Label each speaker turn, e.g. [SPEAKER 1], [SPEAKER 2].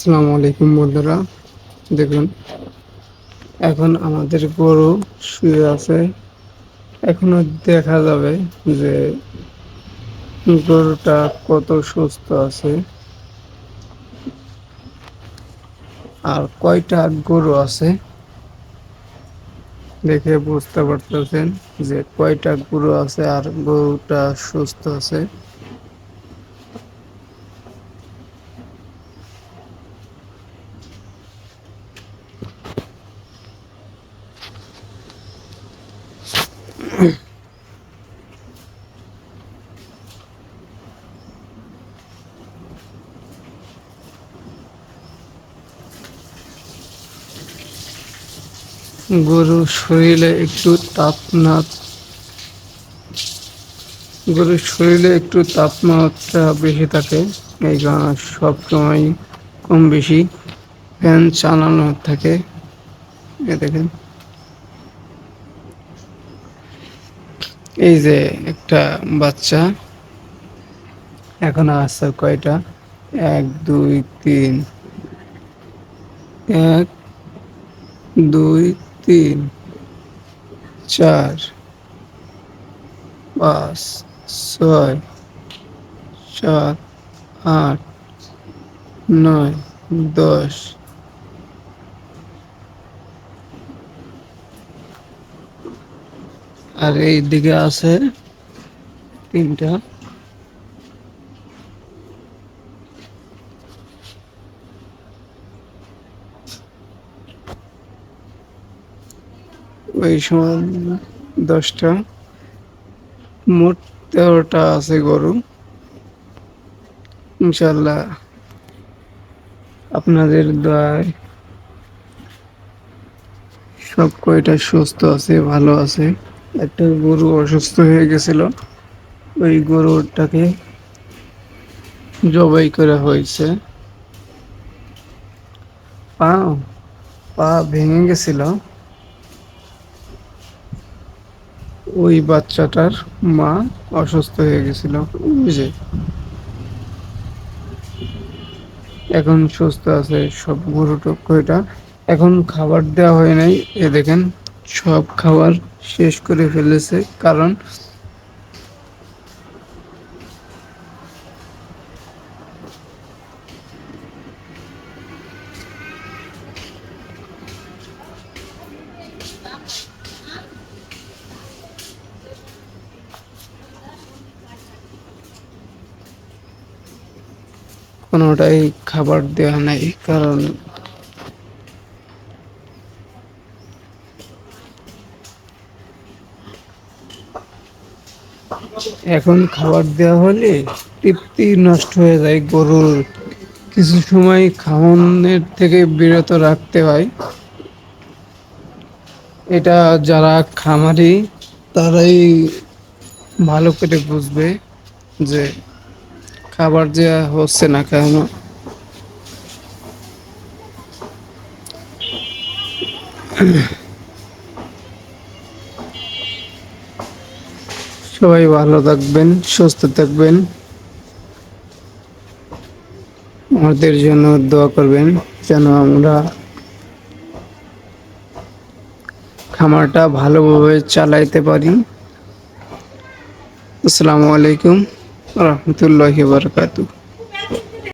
[SPEAKER 1] আসসালাম আলাইকুম বন্ধুরা দেখুন এখন আমাদের গরু শুয়ে আছে এখনো দেখা যাবে যে গরুটা কত সুস্থ আছে আর কয়টা গরু আছে দেখে বুঝতে পারতেছেন যে কয়টা গরু আছে আর গরুটা সুস্থ আছে গরুর শরীরে একটু তাপ না গরুর শরীরে একটু তাপমাত্রা বেশি থাকে এই কারণে সবসময় কম বেশি ফ্যান চালানো থাকে এ দেখেন এই যে একটা বাচ্চা এখন আসছে কয়টা এক দুই তিন এক দুই তিন চার পাঁচ ছয় সাত আট নয় দশ আর এই দিকে আছে তিনটা ওই সময় দশটা মোট তেরোটা আছে গরু ইনশাল্লাহ আপনাদের দয়ায় সব কয়টা সুস্থ আছে ভালো আছে একটা গরু অসুস্থ হয়ে গেছিল ওই গরুটাকে জবাই করা হয়েছে পা পা ভেঙে গেছিল ওই বাচ্চাটার মা অসুস্থ হয়ে গেছিল বুঝে এখন সুস্থ আছে সব গরু কয়টা এখন খাবার দেওয়া হয় নাই এ দেখেন সব খাবার শেষ করে ফেলেছে কারণ কোনোটাই খাবার দেওয়া নাই কারণ এখন খাবার দেওয়া হলে তৃপ্তি নষ্ট হয়ে যায় গরুর কিছু সময় খাওয়ানের থেকে বিরত রাখতে হয় এটা যারা খামারি তারাই ভালো করে বুঝবে যে খাবার দেওয়া হচ্ছে না কেন সবাই ভালো থাকবেন সুস্থ থাকবেন আমাদের জন্য দোয়া করবেন যেন আমরা খামারটা ভালোভাবে চালাইতে পারি আসসালামু আলাইকুম রহমতুল্লাহ বারকাতু